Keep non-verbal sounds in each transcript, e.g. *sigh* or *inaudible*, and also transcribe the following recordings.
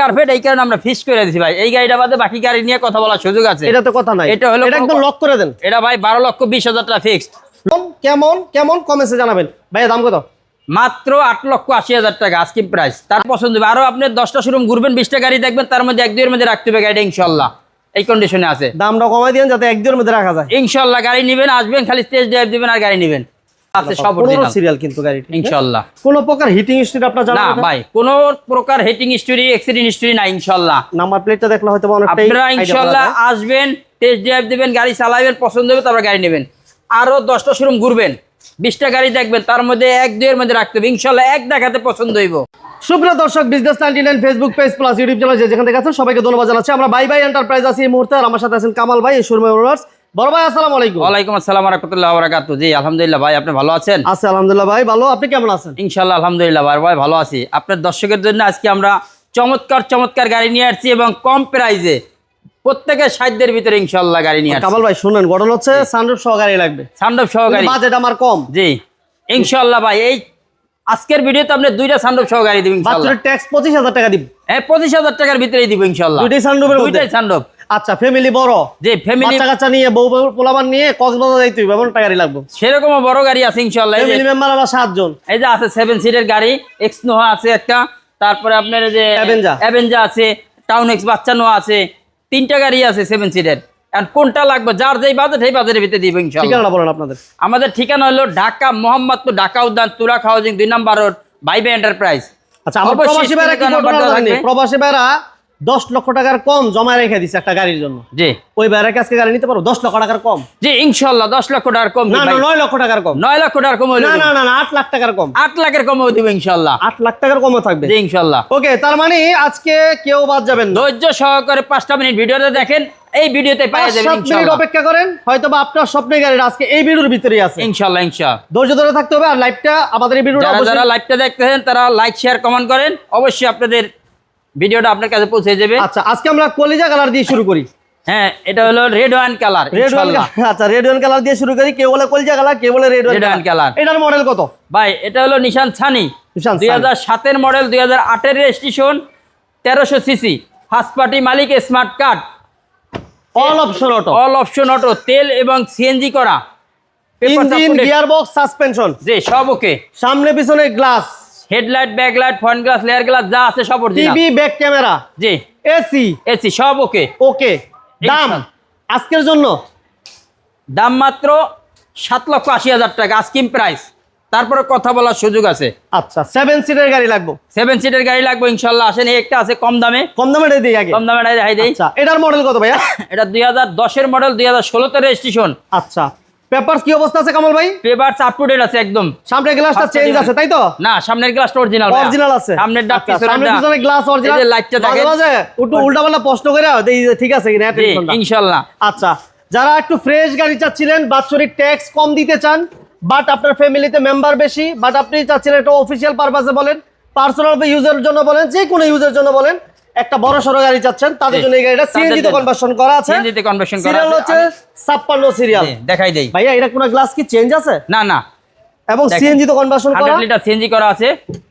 Carpet এই কারণে আমরা ফিক্স করে দিছি ভাই। এই গাড়িটা বাদে বাকি গাড়ি নিয়ে কথা বলার সুযোগ আছে। এটা তো কথা নাই। এটা হলো এটা একদম লক করে দেন। এটা ভাই বারো লক্ষ বিশ হাজার টাকা ফিক্সড কেমন কেমন কমেছে জানাবেন। ভাইয়া দাম কত? মাত্র আট লক্ষ আশি হাজার টাকা আজকে প্রাইস তার পছন্দ হবে। আরও আপনি দশটা শোরুম ঘুরবেন বিশটা গাড়ি দেখবেন তার মধ্যে এক দুইয়ের মধ্যে রাখতে হবে গাড়িটা ইনশাল্লাহ। এই কন্ডিশনে আছে। দামটা কমাই দিন যাতে এক দুয়ের মধ্যে রাখা যায়। ইনশাল্লাহ গাড়ি নিবেন আসবেন খালি স্টেজ ড্রাইভ দিবেন আর গাড়ি নিবেন। আছে সব original। সিরিয়াল কিন্তু গাড়িটি ইনশাল্লাহ। কোন প্রকার হিটিং আপনার না ভাই কোন প্রকার হেটিং হিস্টোরি হিস্টোরি না ইনশাল্লাহ। নাম্বার প্লেটটা দেখলে হয়তো অনেকটাই আপনারা যায়। আসবেন টেস্ট ড্রাইভ দিবেন গাড়ি চালাবেন পছন্দ হবে তারপর গাড়ি নেবেন। আরও দশটা শোরুম ঘুরবেন বিশটা গাড়ি দেখবেন তার মধ্যে এক দুইয়ের মধ্যে রাখতে হবে ইনশাল্লাহ এক দেখাতে পছন্দ হইব। সুপ্রিয় দর্শক business ninety nine Facebook page plus YouTube channel যেখান থেকে আছেন সবাইকে ধন্যবাদ জানাচ্ছি। আমরা বাই বাই এন্টারপ্রাইজ আছি এই মুহূর্তে আর আমার সাথে আছেন কামাল ভাই শর্মা ওনার্স বড় ভাই আসসালামু আলাইকুম। ওয়ালাইকুম আসসালাম রহমতুল্লাহ বারাকাতু জি আলহামদুলিল্লাহ ভাই আপনি ভালো আছেন? আছে আলহামদুলিল্লাহ ভাই ভালো। আপনি কেমন আছেন? আলহামদুলিল্লাহ ভাই ভালো আছি। আপনার দর্শকের জন্য আজকে আমরা চমৎকার চমৎকার গাড়ি নিয়ে আসছি এবং কম প্রাইজে প্রত্যেকের সাধ্যের ভিতরে ইনশাল্লাহ গাড়ি নিয়ে কামাল ভাই শুনেন ঘটনা হচ্ছে সানরুফ সহ গাড়ি লাগবে। সান্ডব সহ গাড়ি। বাজেট আমার কম। জি ইনশাল্লাহ ভাই এই আজকের ভিডিওতে আপনি দুইটা সান্ডব সহ গাড়ি দিব ইনশাল্লাহ ট্যাক্স পঁচিশ হাজার টাকা দিব। হ্যাঁ পঁচিশ হাজার টাকার ভিতরেই দিব ইনশাল্লাহ দুইটাই সানরুফের দুইটাই সান্ডব আচ্ছা ফ্যামিলি বড়? যে ফ্যামিলি বাচ্চা কাচ্চা নিয়ে বউ পোলাবান নিয়ে কক্সবাজার যাইতে হবে এমন গাড়ি লাগবে? সেরকম বড় গাড়ি আছে ইনশাল্লাহ ফ্যামিলি মেম্বার আবার সাতজন। এই যে আছে সেভেন সিটের গাড়ি এক্স নোহা আছে একটা তারপরে আপনার যে Avenger। অ্যাভেঞ্জা আছে টাউন এক্স বাচ্চা নোহা আছে তিনটা গাড়ি আছে সেভেন সিটের কোনটা লাগবে যার যেই বাজেট সেই বাজেটের ভিতরে দিব ইনশাল্লাহ ঠিকানা বলেন আপনাদের। আমাদের ঠিকানা হলো ঢাকা মোহাম্মদপুর ঢাকা উদ্যান তুরাক হাউজিং দুই নাম্বার রোড বাইবে এন্টারপ্রাইজ আচ্ছা আমার প্রবাসী ভাইরা কি। প্রবাসী ভাইরা দশ লক্ষ টাকার কম জমা রেখে দিচ্ছে একটা গাড়ির জন্য। জি। ওই ভাইরা কি আজকে গাড়ি নিতে পারো দশ লক্ষ টাকার কম। জি ইনশাল্লাহ দশ লক্ষ টাকার কম না। নয় লক্ষ টাকার কম। নয় লক্ষ টাকার কম না না না না আট লাখ টাকার কম। আট লাখের কম দিব ইনশাল্লাহ। আট লাখ টাকার কমও থাকবে। জি ইনশাল্লাহ। ওকে তার মানে আজকে কেউ বাদ যাবেন না। ধৈর্য সহকারে পাঁচটা মিনিট ভিডিওতে দেখেন এই ভিডিওতে পাওয়া যাবে অপেক্ষা করেন হয়তো বা আপনার স্বপ্নের গাড়ির আজকে এই ভিডিওর ভিতরেই আছে। ইনশাল্লাহ ইনশাল্লাহ। ধৈর্য ধরে থাকতে হবে আর লাইভটা আমাদের এই ভিডিওটা যারা লাইভটা দেখতেছেন তারা লাইক শেয়ার কমেন্ট করেন। অবশ্যই আপনাদের ভিডিওটা আপনার কাছে পৌঁছে যাবে। আচ্ছা আজকে আমরা কলিজা কালার দিয়ে শুরু করি। হ্যাঁ এটা হলো red wine colour red wine আচ্ছা রেড ওয়ান কালার দিয়ে শুরু করি। কেউ বলে কলিজা কালার কেউ বলে রেড ওয়ান color। এটার মডেল কত? ভাই এটা হলো নিশান ছানি নিশান দুই হাজার সাতের মডেল দুই হাজার আটের রেজিস্ট্রেশন তেরোশো সিসি ফার্স্ট পার্টি মালিক smart card all option auto all option auto তেল এবং সিএনজি করা engine up to date। Gearbox suspension জি সব ওকে সামনে পিছনে glass headlight backlight front glass rear glass যা আছে সব অরিজিনাল টিভি ব্যাক ক্যামেরা জি। এসি এসি সব ওকে। ওকে। দাম? আজকের জন্য? দাম মাত্র সাত লক্ষ আশি হাজার টাকা স্কিম প্রাইস তারপরে কথা বলার সুযোগ আছে। আচ্ছা সেভেন সিটের গাড়ি লাগবো। সেভেন সিটের গাড়ি লাগবে ইনশাল্লাহ। আসেন এই একটা আছে কম দামে। কম দামে দিই আগে। কম দামে দেখাই দেই। আচ্ছা এটার মডেল কত ভাইয়া? *laughs* এটা দুই হাজার দশের মডেল দুই হাজার ষোলোতে রেজিস্ট্রেশন আচ্ছা। পেপারস কি অবস্থা আছে কামাল ভাই? পেপারস আপ টু ডেট আছে একদম। সামনের গ্লাসটা চেঞ্জ আছে তাই তো? না সামনের গ্লাসটা অরিজিনাল অরিজিনাল আছে। সামনের ডাক আচ্ছা, পিছনে গ্লাস অরিজিনাল এই লাইটটা। মাঝে মাঝে একটু উল্টা পাল্টা প্রশ্ন করে ঠিক আছে কিনা ইনশাল্লাহ। আচ্ছা যারা একটু ফ্রেশ গাড়ি চাচ্ছিলেন বাৎসরিক ট্যাক্স কম দিতে চান বাট আপনার ফ্যামিলিতে মেম্বার বেশি বাট আপনি চাচ্ছিলেন একটা অফিসিয়াল পারপাসে বলেন পার্সোনাল ইউজের জন্য বলেন যে কোনো ইউজের জন্য বলেন একটা বড় সড়ো গাড়ি চাচ্ছেন তাদের জন্য এই গাড়িটা সিএনজি তো। কনভার্সন করা আছে। CNG তে conversion করা সিরিয়াল হচ্ছে ছাপ্পান্ন সিরিয়াল দেখাই দেই। ভাইয়া এটা কোনো গ্লাস কি চেঞ্জ আছে? না না। এবং সিএনজি তো কনভার্সন করা? হান্ড্রেড লিটার সিএনজি করা আছে।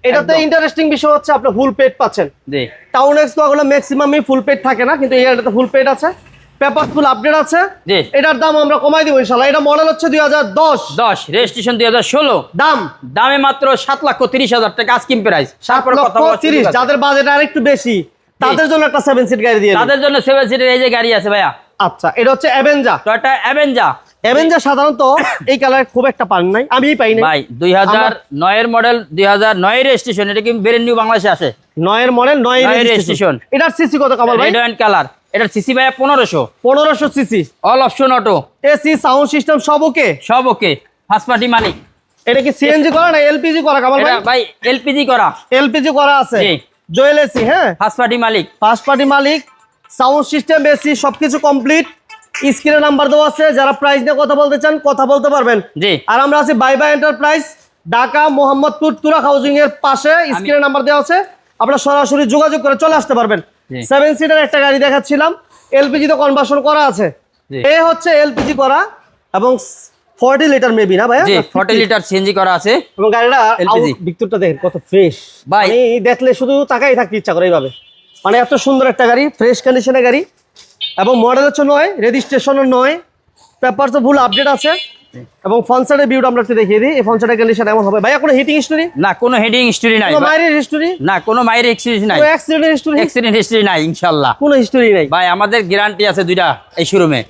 এটাতে একদম। ইন্টারেস্টিং বিষয় হচ্ছে আপনি ফুল পেড পাচ্ছেন। জি। টাউন এক্স তো ওগুলো ম্যাক্সিমামই ফুল পেড থাকে না কিন্তু এই গাড়িটাতে ফুল পেড আছে। পেপার ফুল আপডেট আছে। জি। এটার দাম আমরা কমাই দিব ইনশাল্লাহ এটা মডেল হচ্ছে দুই হাজার দশ। দশ রেজিস্ট্রেশন দুই হাজার ষোলো। দাম? দামে মাত্র সাত লক্ষ তিরিশ হাজার টাকা স্কিম প্রাইস সাত তারপরে লক্ষ কথা বলার সুযোগ তিরিশ। আছে। যাদের বাজেট আর একটু বেশি। তাদের জন্য একটা সেভেন সিট গাড়ি দিয়ে তাদের জন্য সেভেন সিটের এই যে গাড়ি আছে ভাইয়া। আচ্ছা এটা হচ্ছে অ্যাভেঞ্জা টয়টা অ্যাভেঞ্জা অ্যাভেঞ্জা সাধারণত এই কালার খুব একটা পান নাই আমি পাই নাই। ভাই দুই হাজার নয়ের মডেল দুই হাজার নয়ের রেজিস্ট্রেশন এটা কি বেরেন নিউ বাংলাদেশে আসে? নয়ের মডেল নয় নয়ের স্টেশন। এটার সিসি কত কামাল ভাই? রেড অ্যান্ড কালার এটার সিসি ভাইয়া পনেরোশো। পনেরোশো CC all option auto AC sound system সব ওকে সব ওকে ফার্স্ট পার্টি মালিক। এটা কি সিএনজি করা না এলপিজি করা কামাল ভাই? ভাই এলপিজি করা। এলপিজি করা আছে। জি। জোয়েল এসি হ্যাঁ? ফার্স্ট পার্টি মালিক। ফার্স্ট পার্টি মালিক সাউন্ড সিস্টেম এসি সবকিছু কমপ্লিট স্ক্রিনে নাম্বার দেওয়া আছে যারা প্রাইস নিয়ে কথা বলতে চান কথা বলতে পারবেন। জি। আর আমরা আছি বাই বাই এন্টারপ্রাইজ ঢাকা মোহাম্মদপুর তুরাক হাউজিং এর পাশে স্ক্রিনে নাম্বার দেওয়া আছে। আপনারা সরাসরি যোগাযোগ করে চলে আসতে পারবেন। সেভেন সিটার একটা গাড়ি দেখাচ্ছিলাম এলপিজি তো কনভার্সন করা আছে। এ হচ্ছে এলপিজি করা এবং ফর্টি লিটার মেবি না জি ফর্টি লিটার সিএনজি করা আছে। এবং গাড়িটা ভিতরটা দেখেন কত ফ্রেশ ভাই। দেখলে শুধু তাকাই থাকতে ইচ্ছা করে এইভাবে। মানে এত সুন্দর একটা গাড়ি ফ্রেশ কন্ডিশনের গাড়ি। এবং মডেল হচ্ছে নয় রেজিস্ট্রেশনও নয়। পেপার তো ফুল আপডেট আছে। এবং ফনসাইডের ভিউটা আমরা একটু দেখিয়ে দিই। এই ফনসাইডের কন্ডিশন এমন হবে। ভাইয়া কোনো হিটিং হিস্টোরি না কোনো হেডিং হিস্টরি নাই কোনো মাইরের হিস্টোরি না কোনো মায়ের এক্সপিরিয়েন্স নাই। কোনো অ্যাক্সিডেন্টের হিস্টোরি অ্যাক্সিডেন্ট হিস্টরি নাই ইনশাল্লাহ। কোনো হিস্টোরি নাই। ভাই আমাদের গ্যারান্টি আছে দুইটা এই শোরুমে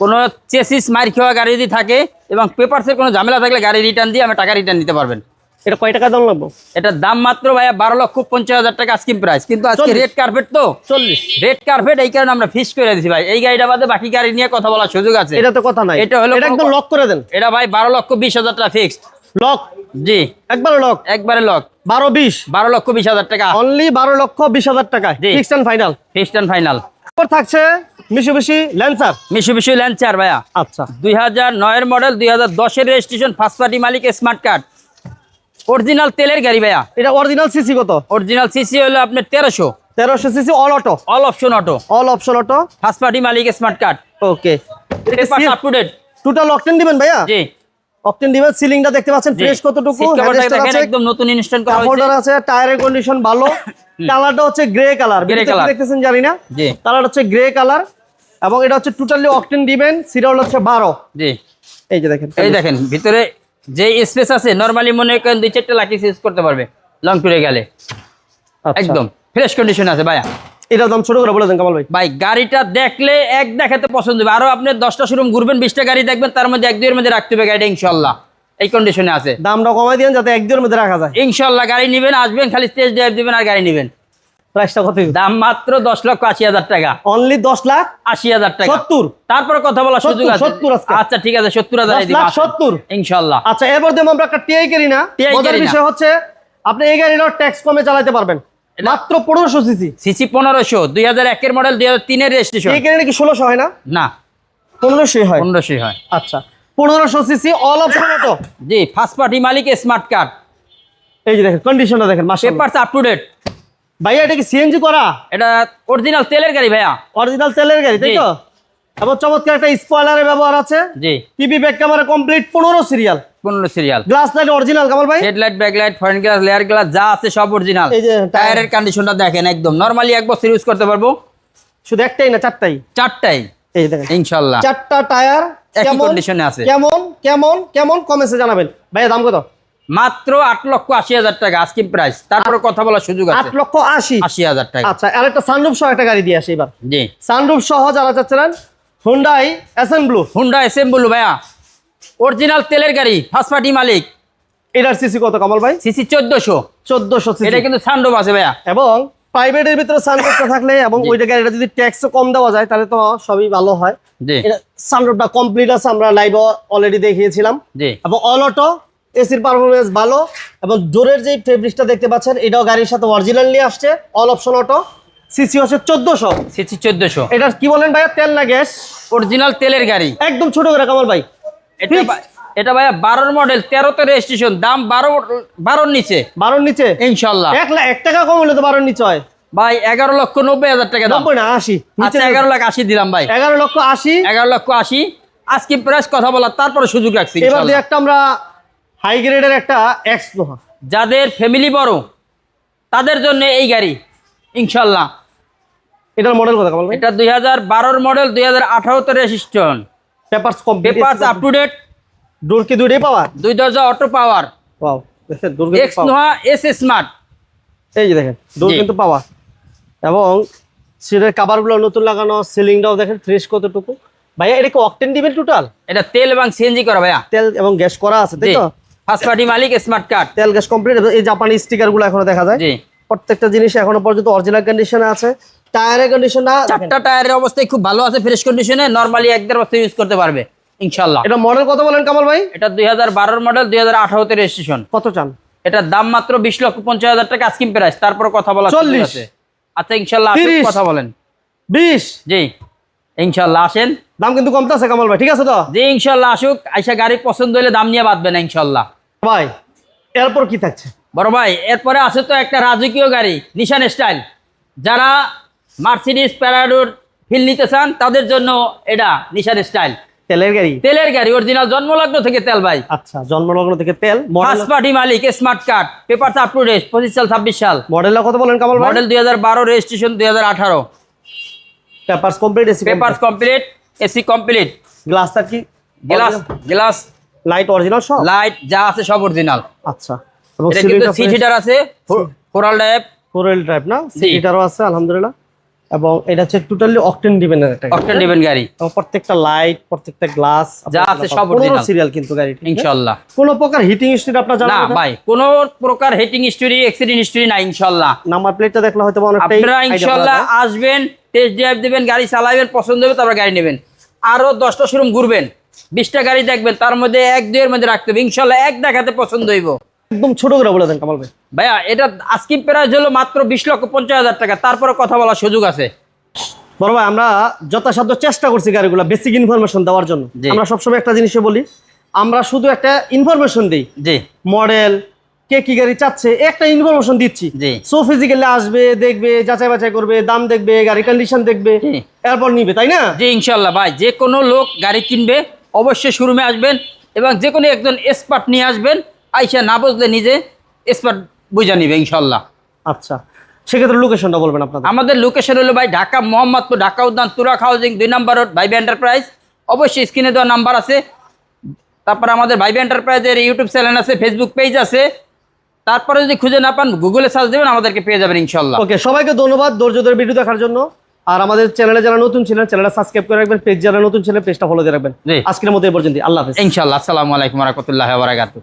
কোনো চেসিস মার খাওয়া গাড়ি যদি থাকে এবং পেপারসের কোনো ঝামেলা থাকলে গাড়ি রিটার্ন দিয়ে আমি টাকা রিটার্ন নিতে পারবেন। এটা কয় টাকা দাম লাগবে? এটার দাম মাত্র ভাইয়া বারো লক্ষ পঞ্চাশ হাজার টাকা স্কিম প্রাইস কিন্তু আজকে রেড কার্পেট তো? চল্লিশ। রেড কার্পেট এই কারণে আমরা ফিক্স করে দিছি ভাই। এই গাড়িটা বাদে বাকি গাড়ি নিয়ে কথা বলার সুযোগ আছে। এটা তো কথা নাই। এটা হলো একদম লক করে দেন। এটা ভাই বারো লক্ষ বিশ হাজার টাকা ফিক্সড লক জি। একবার লক একবারে লক বারো বিশ? বারো লক্ষ বিশ হাজার টাকা। অনলি বারো লক্ষ বিশ হাজার টাকা। Fixed and final fixed and final থাকছে মিশু বেশি ল্যান্সার মিশু মিশু ল্যান্সার ভাইয়া। আচ্ছা। দুই হাজার নয়ের মডেল দুই হাজার দশের রেজিস্ট্রেশন ফার্স্ট পার্টি মালিক স্মার্ট কার্ড অরিজিনাল তেলের গাড়ি ভাইয়া। এটা অরিজিনাল সিসি কত? অরিজিনাল সিসি হলো আপনার তেরোশো। তেরোশো CC all auto all option auto all option auto first party Malik smart card okay up to date total octane দিবেন ভাইয়া? জি। অকটেন দিবেন সিলিংটা দেখতে পাচ্ছেন। ফ্রেশ কতটুকু একদম নতুন ইনস্টল করা হয়েছে। আছে টায়ারের কন্ডিশন ভালো। *laughs* কালারটা হচ্ছে গ্রে কালার। দেখতেছেন জানি না জি। কালার হচ্ছে গ্রে কালার এবং এটা হচ্ছে টোটালি অকটেন দিবেন সিরিয়াল হচ্ছে বারো। জি। এই যে দেখেন। এই দেখেন ভিতরে যে স্পেস আছে নরমালি মনে করেন দুই চারটা লাকি ইউজ করতে পারবে লং টুরে গেলে। আচ্ছা। একদম ফ্রেশ কন্ডিশন আছে ভাইয়া। এটা দাম ছোট করে বলে দেন কামাল ভাই। ভাই গাড়িটা দেখলে এক দেখাতে পছন্দ হবে। আরও আপনি দশটা শোরুম ঘুরবেন বিশটা গাড়ি দেখবেন তার মধ্যে এক দুইয়ের মধ্যে রাখতে হবে গাড়িটা ইনশাল্লাহ এই কন্ডিশনে আছে। দামটা কমাই দিন যাতে এক দুয়ের মধ্যে রাখা যায়। ইনশাল্লাহ গাড়ি নেবেন আসবেন খালি স্টেজ ড্রাইভ দিবেন আর গাড়ি নেবেন। প্রাইসটা কত দাম মাত্র দশ লক্ষ আশি হাজার টাকা। অনলি দশ লাখ আশি হাজার টাকা। সত্তর। তারপরে কথা বলার সুযোগ আছে। সত্তর। আচ্ছা ঠিক আছে সত্তর হাজার সত্তর। ইনশাল্লাহ। আচ্ছা এরপর দেবো আমরা একটা টিআই করি না। মজার বিষয় হচ্ছে আপনি এই ট্যাক্স কমে চালাতে পারবেন। মাত্র পনেরোশো সিসি সিসি পনেরোশো দুই হাজার একের মডেল দুই হাজার তিনের রেজিস্ট্রেশন এই গাড়ি কি ষোলোশো হয় না? না। পনেরোশোই হয়। পনেরোশোই হয়। আচ্ছা। পনেরোশো সিসি অল অপশন অটো জি ফার্স্ট পার্টি মালিক স্মার্ট কার্ড এই যে দেখেন কন্ডিশনটা দেখেন মাসে পেপারস আপ টু ডেট ভাইয়া এটা কি সিএনজি করা? এটা অরিজিনাল তেলের গাড়ি ভাইয়া। অরিজিনাল তেলের গাড়ি তাই তো? এবং চমৎকার একটা স্পয়লারের ব্যবহার আছে। জি। টিভি ব্যাক ক্যামেরা কমপ্লিট পনেরো সিরিয়াল পনেরো serial glass light original Kamal ভাই? Headlight backlight front glass rear glass যা আছে সব অরিজিনাল এই যে টায়ারের কন্ডিশনটা দেখেন একদম। নরমালি এক বছর ইউজ করতে পারব। শুধু একটাই না চারটাই? চারটাই। এই দেখেন। ইনশাল্লাহ চারটা টায়ার একই কন্ডিশনে আছে। কেমন? কেমন? কেমন? কমেছে জানাবেন। ভাইয়া দাম কত? মাত্র আট লক্ষ আশি হাজার টাকা আজকে প্রাইস তারপরে কথা বলার সুযোগ আট লক্ষ আশি। আশি হাজার টাকা। আচ্ছা আর একটা সানরুফ সহ একটা গাড়ি দিয়ে আসি এবার। জি। সানরুফ সহ যারা চাচ্ছিলেন হুন্ডাই ব্লু হুন্ডা ভাইয়া। অরিজিনাল তেলের গাড়ি ফার্স্ট পার্টি মালিক। এটার সিসি কত কামাল ভাই? সিসি চোদ্দশো। চোদ্দশো এটা কিন্তু সানডোভ আছে ভাইয়া। এবং প্রাইভেটের ভিতরে সানরুফটা থাকলে এবং ওইটা গাড়িটা যদি ট্যাক্স কম দেওয়া যায় তাহলে তো সবই ভালো হয়। সানরুফটা কমপ্লিট আছে আমরা লাইভ অলরেডি দেখিয়েছিলাম। এবং অল অটো এসির পারফরমেন্স ভালো এবং জোরের যে ফেব্রিক্সটা দেখতে পাচ্ছেন এটাও গাড়ির সাথে অরিজিনালি আসছে অল অপশন অটো সিসি হচ্ছে চোদ্দশো। সিসি চোদ্দশো। এটা কি বলেন ভাইয়া? তেল না গ্যাস? অরিজিনাল তেলের গাড়ি। একদম ছোট করে কামাল ভাই। এটা এটা ভাইয়া বারোর মডেল তেরোতে রেজিস্ট্রেশন দাম বারো বারোর নিচে। বারোর নিচে? ইনশাল্লাহ। এক লাখ এক টাকা কম হলে তো বারোর নিচে হয়। ভাই এগারো লক্ষ নব্বই হাজার টাকা দাম। না আশি। আচ্ছা এগারো লাখ আশি দিলাম ভাই। এগারো লক্ষ আশি। এগারো লক্ষ আশি। আজকে প্রাইস কথা বলার তারপরে সুযোগ রাখছি এবার একটা আমরা হাই গ্রেডের একটা এক্স লোহা। যাদের ফ্যামিলি বড় তাদের জন্য এই গাড়ি ইনশাল্লাহ। এটার মডেল কামাল ভাই? এটা দুই হাজার বারোর মডেল দুই হাজার আঠারোতে registration papers complete paper up to date door কি দুইটাই পাওয়া দুই দরজা অটো পাওয়ার ওয়াও দেখেন door X Noah S smart এই যে দেখেন ডোর কিন্তু পাওয়া এবং সিটের কাভারগুলো নতুন লাগানো সিলিংটাও দেখেন ফ্রেশ কতটুকু। ভাইয়া এটা কি অকটেন দিবেন টোটাল এটা তেল এবং সিএনজি করা ভাইয়া। তেল এবং গ্যাস করা আছে তাই তো? ফার্স্ট পার্টি মালিক স্মার্ট কার্ড তেল গ্যাস কমপ্লিট এই জাপানি স্টিকারগুলো এখনও দেখা যায়। জি। প্রত্যেকটা জিনিস এখনও পর্যন্ত অরিজিনাল কন্ডিশনে আছে। টায়ারের কন্ডিশনটা চারটা টায়ারের অবস্থায় খুব ভালো আছে ফ্রেশ কন্ডিশনে নর্মালি এক দেড় বছর ইউজ করতে পারবে। ইনশাল্লাহ এটা মডেল কত বলেন কামাল ভাই? এটা দুই হাজার মডেল দুই হাজার আঠারোতে রেজিস্ট্রেশন কত চান এটার দাম মাত্র বিশ লক্ষ পঞ্চাশ হাজার টাকা স্কিম প্রাইস তারপর কথা বলা 40 আচ্ছা ইনশাল্লাহ আসুন, 30 কথা বলেন। বিশ। জি ইনশাল্লাহ আসেন। দাম কিন্তু কমতে আছে কামাল ভাই ঠিক আছে তো? জি ইনশাল্লাহ আসুক। আইসা গাড়ি পছন্দ হলে দাম নিয়ে বাঁধবে না ইনশাল্লাহ ভাই এরপর কি থাকছে? বড় ভাই এরপরে আছে তো একটা রাজকীয় গাড়ি নিশান স্টাইল যারা মার্সিডিস প্যারাডোর ফিল নিতে চান তাদের জন্য এটা নিশান স্টাইল তেলের গাড়ি? তেলের গাড়ি অরিজিনাল জন্মলগ্ন থেকে তেল ভাই। আচ্ছা জন্মলগ্ন থেকে তেল। First party Malik smart card paper up to date পঁচিশ সাল ছাব্বিশ সাল। মডেলটা কত বলেন কামাল ভাই? মডেল দুই হাজার বারো রেজিস্ট্রেশন দুই হাজার আঠারো। Papers complete AC complete AC complete গ্লাসটা কি? গ্লাস গ্লাস লাইট অরিজিনাল সব? লাইট যা আছে সব অরিজিনাল আচ্ছা। এবং কিন্তু সিট হিটার আছে floral drive four wheel drive না। সিট হিটারও আছে আলহামদুলিল্লাহ। এবং এটা হচ্ছে টোটালি অকটেন ডিপেন্ডেন্ট একটা অকটেন ডিভেন গাড়ি। এবং প্রত্যেকটা লাইট প্রত্যেকটা গ্লাস যা আছে সব original। সিরিয়াল কিন্তু গাড়িটি। ইনশাল্লাহ। কোনো প্রকার হিটিং স্ট্রিট আপনার জানা না ভাই কোনো প্রকার হেটিং হিস্টোরি অ্যাক্সিডেন্ট হিস্টোরি না ইনশাল্লাহ। নাম্বার প্লেটটা দেখলে হয়তো অনেকটাই আপনারা idea ইনশাল্লাহ আসবেন টেস্ট ড্রাইভ দিবেন গাড়ি চালাবেন পছন্দ হবে তারপর গাড়ি নেবেন। আরও দশটা শোরুম ঘুরবেন বিশটা গাড়ি দেখবেন তার মধ্যে এক দুইয়ের মধ্যে রাখতে হবে। ইনশাল্লাহ এক দেখাতে পছন্দ হইব। একদম ছোট করে বলে দেন কামাল ভাই। ভাইয়া এটা আজকে প্রাইস হলো মাত্র বিশ লক্ষ পঞ্চাশ হাজার টাকা। তারপরে কথা বলার সুযোগ আছে। বড় ভাই আমরা যথাসাধ্য চেষ্টা করছি গাড়িগুলো বেসিক ইনফরমেশন দেওয়ার জন্য। আমরা সবসময় একটা জিনিসই বলি আমরা শুধু একটা ইনফরমেশন দিই। জি। মডেল কে কি গাড়ি চাচ্ছে একটা ইনফরমেশন দিচ্ছি। জি। সো ফিজিক্যালি আসবে দেখবে যাচাই বাছাই করবে দাম দেখবে গাড়ি কন্ডিশন দেখবে। এরপর নিবে তাই না? জি ইনশাল্লাহ ভাই যে কোনো লোক গাড়ি কিনবে অবশ্যই শোরুমে আসবেন এবং যে কোনো একজন এক্সপার্ট নিয়ে আসবেন। আইসা না বুঝলে নিজে এক্সপার্ট বুঝা নিবে ইনশাল্লাহ। আচ্ছা সেক্ষেত্রে লোকেশনটা বলবেন আপনাদের। আমাদের লোকেশন হলো ভাই ঢাকা মোহাম্মদপুর ঢাকা উদ্যান তুরাক হাউজিং দুই নম্বর রোড ভাইবে এন্টারপ্রাইজ অবশ্যই স্ক্রিনে দেওয়া নাম্বার আছে। তারপর আমাদের ভাইবে এন্টারপ্রাইজের ইউটিউব চ্যানেল আছে ফেসবুক পেজ আছে। তারপরে যদি খুঁজে না পান গুগলে সার্চ দেবেন আমাদেরকে পেয়ে যাবেন ইনশাল্লাহ। ওকে সবাইকে ধন্যবাদ ধৈর্য ভিডিও দেখার জন্য। আর আমাদের চ্যানেলে যারা নতুন ছিলেন চ্যানেলটা সাবস্ক্রাইব করে রাখবেন পেজ যারা নতুন ছিলেন পেজটা ফলো দিয়ে রাখবেন। আজকের মতো এই পর্যন্ত আল্লাহ হাফেজ। ইনশাল্লাহ। আসসালামু আলাইকুম রহমতুল্লাহ বারাকাতু